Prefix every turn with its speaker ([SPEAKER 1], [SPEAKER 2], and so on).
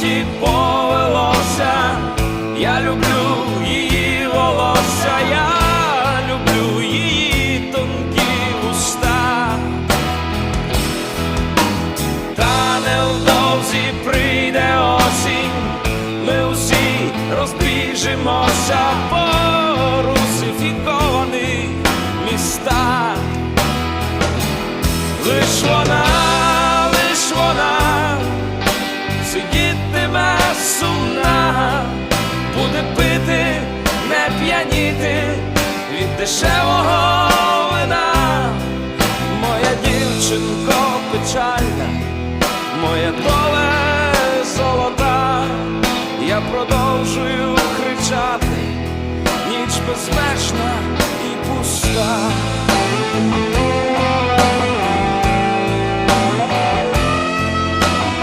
[SPEAKER 1] житті повелося, я люблю її волосся, я люблю її тонкі уста. Та невдовзі прийде осінь, ми усі розбіжимося по русифікованих містах. Лиш дешевого вина. Моя дівчинко печальна, моя доле золота, я продовжую кричати, ніч безмежна,